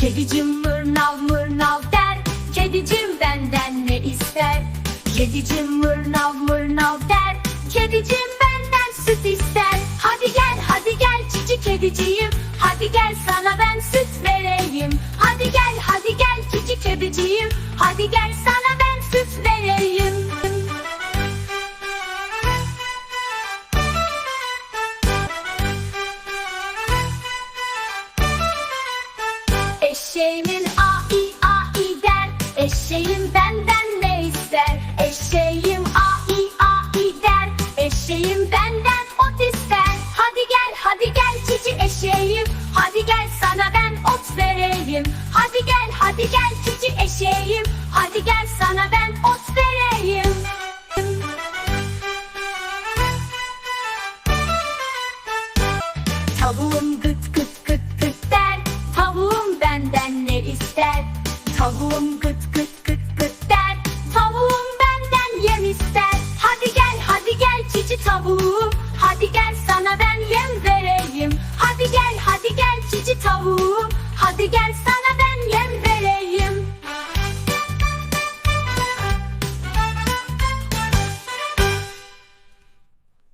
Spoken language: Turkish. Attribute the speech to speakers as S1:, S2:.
S1: Kedicim mırnav mırnav der. Kedicim benden ne ister? Kedicim mırnav mırnav der. Kedicim benden süt ister. Hadi gel hadi gel cici kediciğim Hadi gel sana ben süt vereyim. Hadi gel hadi gel cici kediciğim Hadi gel sana Eşeğimin a i a i der Eşeğim benden ne ister? Eşeğim a i a i der Eşeğim benden ot ister. Hadi gel hadi gel cici eşeğim Hadi gel sana ben ot vereyim. Hadi gel hadi gel cici eşeğim Hadi gel sana ben ot vereyim. Tavuğum ister. Tavuğum gıt gıt gıt gıt der. Tavuğum benden yem ister. Hadi gel hadi gel cici tavuğum. Hadi gel sana ben yem vereyim. Hadi gel hadi gel cici tavuğum. Hadi gel sana